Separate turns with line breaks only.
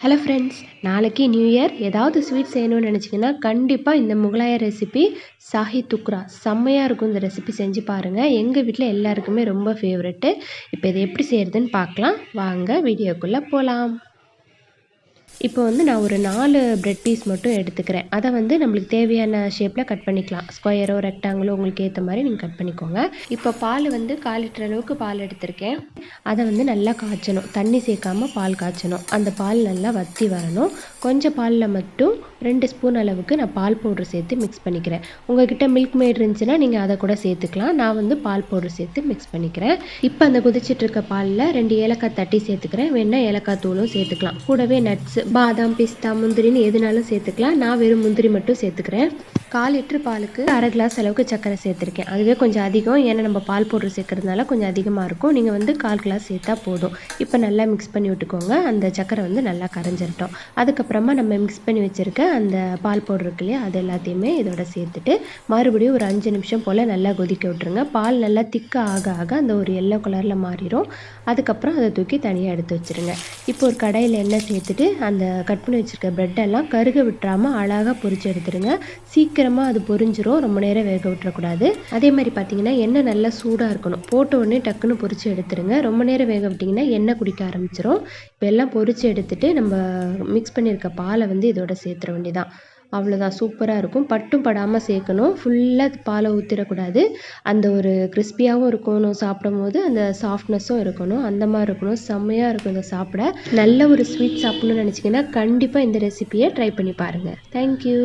Hello friends நாளைக்கு new year ஏதாவது sweet செய்யணும்னு நினச்சிங்கன்னா கண்டிப்பாக இந்த முகலாய ரெசிபி சாஹி துக்ரா. செம்மையாக இருக்கும் இந்த ரெசிபி செஞ்சு பாருங்கள் எங்கள் வீட்டில் எல்லாருக்குமே ரொம்ப ஃபேவரெட்டு இப்போ இதை எப்படி செய்கிறதுன்னு பார்க்கலாம். வாங்க வீடியோக்குள்ளே போகலாம் இப்போ வந்து நான் ஒரு நாலு ப்ரெட் பீஸ் மட்டும் எடுத்துக்கிறேன். அதை வந்து நம்மளுக்கு தேவையான ஷேப்பில் கட் பண்ணிக்கலாம். ஸ்கொயரோ ரெக்டாங்கிளோ உங்களுக்கு ஏற்ற மாதிரி நீங்கள் கட் பண்ணிக்கோங்க. இப்போ பால் வந்து கால் லிட்டர் அளவுக்கு பால் எடுத்திருக்கேன். அதை வந்து நல்லா காய்ச்சணும். தண்ணி சேர்க்காமல் பால் காய்ச்சணும். அந்த பால் நல்லா வற்றி வரணும். கொஞ்சம் பாலில் மட்டும் ரெண்டு ஸ்பூன் அளவுக்கு நான் பால் பவுடர் சேர்த்து மிக்ஸ் பண்ணிக்கிறேன். உங்கள்கிட்ட மில்க் மேட் இருந்துச்சுன்னா நீங்கள் அதை கூட சேர்த்துக்கலாம். நான் வந்து பால் பவுடர் சேர்த்து மிக்ஸ் பண்ணிக்கிறேன். இப்போ அந்த கொதிச்சிட்டு இருக்க பாலில் ரெண்டு ஏலக்காய் தட்டி சேர்த்துக்கிறேன். வேணால் ஏலக்காய் தூளும் சேர்த்துக்கலாம். கூடவே நட்ஸ் பாதாம் பிஸ்தா முந்திரின்னு எதுனாலும் சேர்த்துக்கலாம். நான் வெறும் முந்திரி மட்டும் சேர்த்துக்கிறேன். கால் லிட்டர் பாலுக்கு அரை கிளாஸ் அளவுக்கு சர்க்கரை சேர்த்துருக்கேன். அதுவே கொஞ்சம் அதிகம். ஏன்னா நம்ம பால் பவுடர் சேர்க்கறதுனால கொஞ்சம் அதிகமாக இருக்கும். நீங்கள் வந்து கால் கிளாஸ் சேர்த்தா போதும். இப்போ நல்லா மிக்ஸ் பண்ணி விட்டுக்கோங்க. அந்த சர்க்கரை வந்து நல்லா கரைஞ்சிருட்டோம். அதுக்கப்புறமா நம்ம மிக்ஸ் பண்ணி வச்சுருக்க அந்த பால் பவுடர் இருக்கு இல்லையா? அது எல்லாத்தையுமே இதோட சேர்த்துட்டு மறுபடியும் ஒரு அஞ்சு நிமிஷம் போல் நல்லா கொதிக்க விட்டுருங்க. பால் நல்லா திக்காக ஆக ஆக அந்த ஒரு எல்லோ கலரில் மாறிடும் அதுக்கப்புறம் அதை தூக்கி தனியாக எடுத்து வச்சுருங்க. இப்போ ஒரு கடையில் எண்ணெய் சேர்த்துட்டு அந்த கட் பண்ணி வச்சுருக்க ப்ரெட்டெல்லாம் கருக விட்டுறாமல் அழகாக பொறிச்சு எடுத்துருங்க. சீக்கிரமாக அது பொரிஞ்சிரும். ரொம்ப நேரம் வேக விட்டுறக்கூடாது. அதே மாதிரி பார்த்தீங்கன்னா எண்ணெய் நல்லா சூடாக இருக்கணும். போட்ட உடனே டக்குன்னு பொறிச்சு எடுத்துருங்க. ரொம்ப நேரம் வேக விட்டிங்கன்னா எண்ணெய் குடிக்க ஆரம்பிச்சிரும். இப்போ எல்லாம் பொறிச்சு எடுத்துட்டு நம்ம மிக்ஸ் பண்ணியிருக்க பாலை வந்து இதோட சேர்த்துற வேண்டியதான் அவ்வளோதான் சூப்பராக இருக்கும். பட்டும் படாமல் சேர்க்கணும். ஃபுல்லாக பாலை ஊற்றிடக்கூடாது அந்த ஒரு கிறிஸ்பியாகவும் இருக்கணும். சாப்பிடும் போது அந்த சாஃப்ட்னஸும் இருக்கணும். அந்த மாதிரி இருக்கணும். செம்மையாக இருக்கும் இதை சாப்பிட. நல்ல ஒரு ஸ்வீட் சாப்பிட்ணுன்னு நினச்சிங்கன்னா கண்டிப்பாக இந்த ரெசிபியை ட்ரை பண்ணி பாருங்கள் தேங்க்யூ